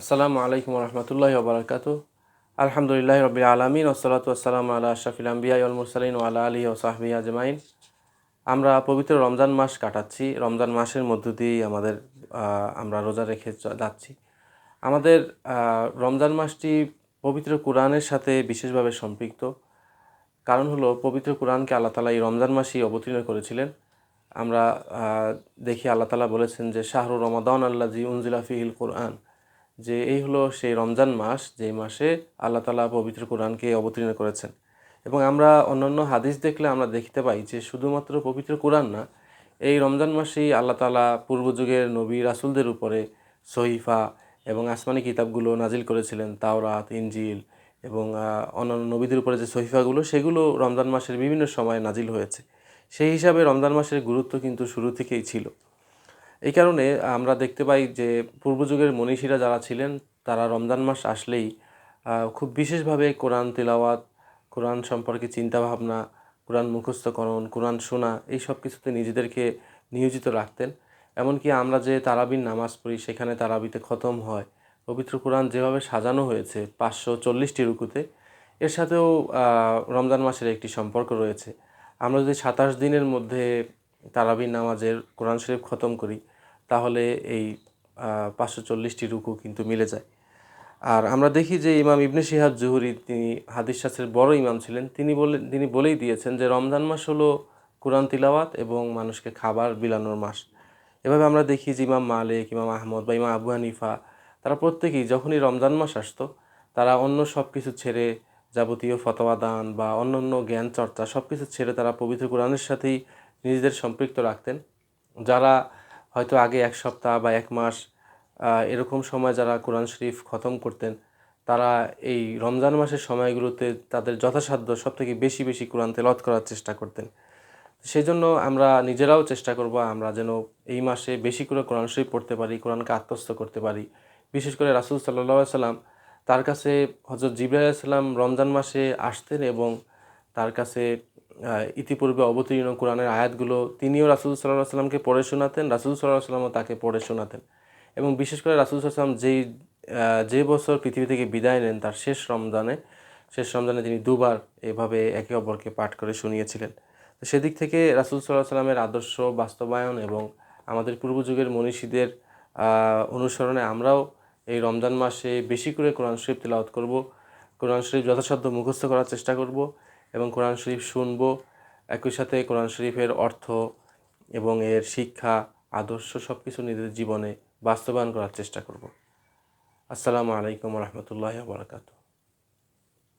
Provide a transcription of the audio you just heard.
আসসালামু আলাইকুম রহমতুল্লাহ বারকাত আলহামদুলিল্লাহ রবিল আলমিন ওসলাত আসসালাম আল্লাহ আশরাফিল আম্বিয়া ইল মুরসালিন ওয়ালা আলী ও সাহবি আজমাইন। আমরা পবিত্র রমজান মাস কাটাচ্ছি। রমজান মাসের মধ্য দিয়েই আমাদের আমরা রোজা রেখে যাচ্ছি। আমাদের রমজান মাসটি পবিত্র কোরআনের সাথে বিশেষভাবে সম্পৃক্ত। কারণ হলো পবিত্র কোরআনকে আল্লাহ তালা এই রমজান মাসেই অবতীর্ণ করেছিলেন। আমরা দেখি আল্লাহ তালা বলেছেন যে শাহরু রমাদান আল্লাহ জি উনজিলা ফিহিল কোরআন। যে এই হলো সেই রমজান মাস যে মাসে আল্লাহ তালা পবিত্র কোরআনকে অবতীর্ণ করেছেন। এবং আমরা অন্যান্য হাদিস দেখলে আমরা দেখতে পাই যে শুধুমাত্র পবিত্র কোরআন না, এই রমজান মাসেই আল্লাহ তালা পূর্বযুগের নবী রাসুলদের উপরে সহিফা এবং আসমানি কিতাবগুলো নাজিল করেছিলেন, তাওরাত ইঞ্জিল এবং অন্যান্য নবীদের উপরে যে সহিফাগুলো, সেগুলো রমজান মাসের বিভিন্ন সময়ে নাজিল হয়েছে। সেই হিসাবে রমজান মাসের গুরুত্ব কিন্তু শুরু থেকেই ছিল। এই কারণে আমরা দেখতে পাই যে পূর্বযুগের মনীষীরা যারা ছিলেন, তারা রমজান মাস আসলেই খুব বিশেষভাবে কোরআন তেলাওয়াত, কোরআন সম্পর্কে চিন্তাভাবনা, কোরআন মুখস্থকরণ, কোরআন শোনা, এই সব কিছুতে নিজেদেরকে নিয়োজিত রাখতেন। এমনকি আমরা যে তারাবির নামাজ পড়ি, সেখানে তারাবিতে খতম হয়। পবিত্র কোরআন যেভাবে সাজানো হয়েছে পাঁচশো চল্লিশটি রুকুতে, এর সাথেও রমজান মাসের একটি সম্পর্ক রয়েছে। আমরা যদি সাতাশ দিনের মধ্যে তারাবির নামাজের কোরআন শরীফ খতম করি তাহলে এই পাঁচশো চল্লিশটি রুকু কিন্তু মিলে যায়। আর আমরা দেখি যে ইমাম ইবনে শিহাব জুহুরি তিনি হাদিস শাস্ত্রের বড় ইমাম ছিলেন। তিনি বলে, তিনি বলেই দিয়েছেন যে রমজান মাস হলো কোরআন তিলাওয়াত এবং মানুষকে খাবার বিলানোর মাস। এভাবে আমরা দেখি যে ইমাম মালিক, ইমাম আহমদ বা ইমাম আবু হানিফা তারা প্রত্যেকেই যখনই রমজান মাস আসতো, তারা অন্য সব কিছু ছেড়ে যাবতীয় ফতোয়া দান বা অন্য জ্ঞান চর্চা সব কিছু ছেড়ে তারা পবিত্র কোরআনের সাথেই নিজেদের সম্পৃক্ত রাখতেন। যারা হয়তো আগে এক সপ্তাহ বা এক মাস এরকম সময় যারা কোরআন শরীফ খতম করতেন, তারা এই রমজান মাসের সময়গুলোতে তাদের যথাসাধ্য সব থেকে বেশি বেশি কোরআন তেলত করার চেষ্টা করতেন। সেই জন্য আমরা নিজেরাও চেষ্টা করব আমরা যেন এই মাসে বেশি করে কোরআন শরীফ পড়তে পারি, কোরআনকে আত্মস্থ করতে পারি। বিশেষ করে রাসুল সাল্লাহ সাল্লাম তার কাছে হজরত জিব্রাহ সাল্লাম রমজান মাসে আসতেন এবং তার কাছে ইতিপূর্বে অবতীর্ণ কোরআনের আয়াতগুলো তিনিও রাসুল সাল্লাহ সাল্লামকে পড়ে শোনাতেন রাসুল সাল্লাহ সাল্লামও তাকে পড়ে শোনাতেন। এবং বিশেষ করে রাসুল সাল্লাম যেই যে বছর পৃথিবী থেকে বিদায় নেন, তার শেষ রমজানে শেষ রমজানে তিনি দুবার এভাবে একে অপরকে পাঠ করে শুনিয়েছিলেন। তো সেদিক থেকে রাসুল সাল্লাহ সাল্লামের আদর্শ বাস্তবায়ন এবং আমাদের পূর্বযুগের মনীষীদের অনুসরণে আমরাও এই রমজান মাসে বেশি করে কোরআন শরীফ তেলাওয়াত করব, কোরআন শরীফ যথাসাধ্য মুখস্থ করার চেষ্টা করব এবং কোরআন শরীফ শুনব। একই সাথে কোরআন শরীফের অর্থ এবং এর শিক্ষা, আদর্শ সব কিছু নিজেদের জীবনে বাস্তবায়ন করার চেষ্টা করব। আসসালামু আলাইকুম রহমতুল্লাহ বারকাতু